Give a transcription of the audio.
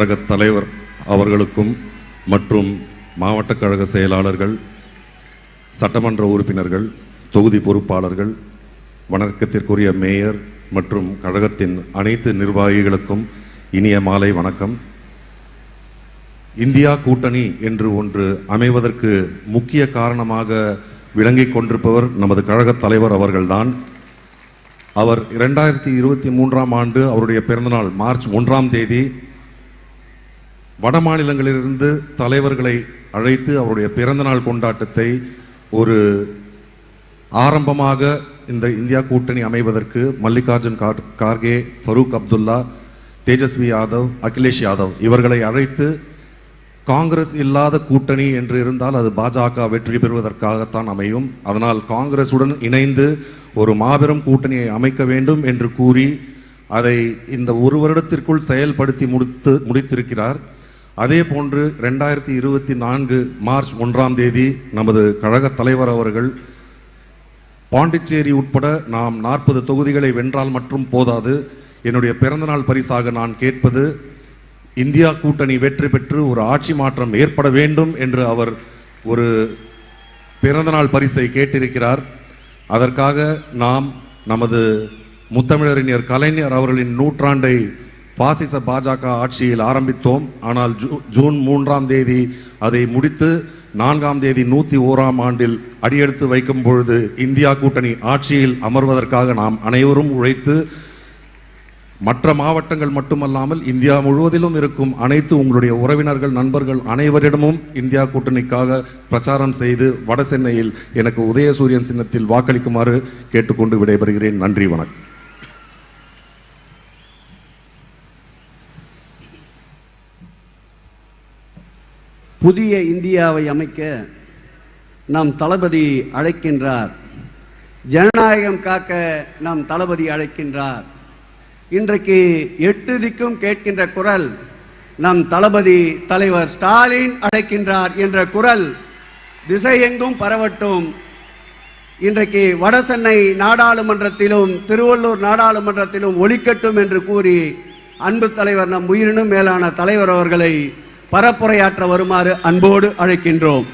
கழக தலைவர் அவர்களுக்கும் மற்றும் மாவட்ட கழக செயலாளர்கள் சட்டமன்ற உறுப்பினர்கள் தொகுதி பொறுப்பாளர்கள் வணக்கத்திற்குரிய மேயர் மற்றும் கழகத்தின் அனைத்து நிர்வாகிகளுக்கும் இனிய மாலை வணக்கம். இந்தியா கூட்டணி என்று ஒன்று அமைவதற்கு முக்கிய காரணமாக விளங்கிக் கொண்டிருப்பவர் நமது கழக தலைவர் அவர்கள்தான். அவர் இரண்டாயிரத்தி இருபத்தி மூன்றாம் ஆண்டு அவருடைய பிறந்தநாள் மார்ச் ஒன்றாம் தேதி வட மாநிலங்களிலிருந்து தலைவர்களை அழைத்து அவருடைய பிறந்தநாள் கொண்டாட்டத்தை ஒரு ஆரம்பமாக இந்த இந்தியா கூட்டணி அமைவதற்கு மல்லிகார்ஜுன் கார்- கார்கே ஃபரூக் அப்துல்லா தேஜஸ்வி யாதவ் அகிலேஷ் யாதவ் இவர்களை அழைத்து காங்கிரஸ் இல்லாத கூட்டணி என்று இருந்தால் அது பாஜக வெற்றி பெறுவதற்காகத்தான் அமையும். அதனால் காங்கிரசுடன் இணைந்து ஒரு மாபெரும் கூட்டணியை அமைக்க வேண்டும் என்று கூறி அதை இந்த ஒரு வருடத்திற்குள் செயல்படுத்தி முடித்து முடித்திருக்கிறார். அதே போன்று ரெண்டாயிரத்தி இருபத்தி நான்கு மார்ச் ஒன்றாம் தேதி நமது கழக தலைவர் அவர்கள் பாண்டிச்சேரி உட்பட நாம் நாற்பது தொகுதிகளை வென்றால் மட்டும் போதாது. என்னுடைய பிறந்தநாள் பரிசாக நான் கேட்பது இந்தியா கூட்டணி வெற்றி பெற்று ஒரு ஆட்சி மாற்றம் ஏற்பட வேண்டும் என்று அவர் ஒரு பிறந்தநாள் பரிசை கேட்டிருக்கிறார். அதற்காக நாம் நமது முத்தமிழறிஞர் கலைஞர் அவர்களின் நூற்றாண்டை பாசிச பாஜக ஆட்சியில் ஆரம்பித்தோம். ஆனால் ஜூ- ஜூன் மூன்றாம் தேதி அதை முடித்து நான்காம் தேதி நூத்தி ஓராம் ஆண்டில் அடியெடுத்து வைக்கும் பொழுது இந்தியா கூட்டணி ஆட்சியில் அமர்வதற்காக நாம் அனைவரும் உழைத்து மற்ற மாவட்டங்கள் மட்டுமல்லாமல் இந்தியா முழுவதிலும் இருக்கும் அனைத்து உங்களுடைய உறவினர்கள் நண்பர்கள் அனைவரிடமும் இந்தியா கூட்டணிக்காக பிரச்சாரம் செய்து வட சென்னையில் எனக்கு உதயசூரியன் சின்னத்தில் வாக்களிக்குமாறு கேட்டுக்கொண்டு விடைபெறுகிறேன். நன்றி வணக்கம். புதிய இந்தியாவை அமைக்க நம் தளபதி அழைக்கின்றார். ஜனநாயகம் காக்க நம் தளபதி அழைக்கின்றார். இன்றைக்கு எட்டு திக்கும் கேட்கின்ற குரல் நம் தளபதி தலைவர் ஸ்டாலின் அழைக்கின்றார் என்ற குரல் திசையெங்கும் பரவட்டும். இன்றைக்கு வடசென்னை நாடாளுமன்றத்திலும் திருவள்ளூர் நாடாளுமன்றத்திலும் ஒழிக்கட்டும் என்று கூறி அன்பு தலைவர் நம் உயிரினும் மேலான தலைவர் அவர்களை பரப்புரையாற்ற வருமாறு அன்போடு அழைக்கின்றோம்.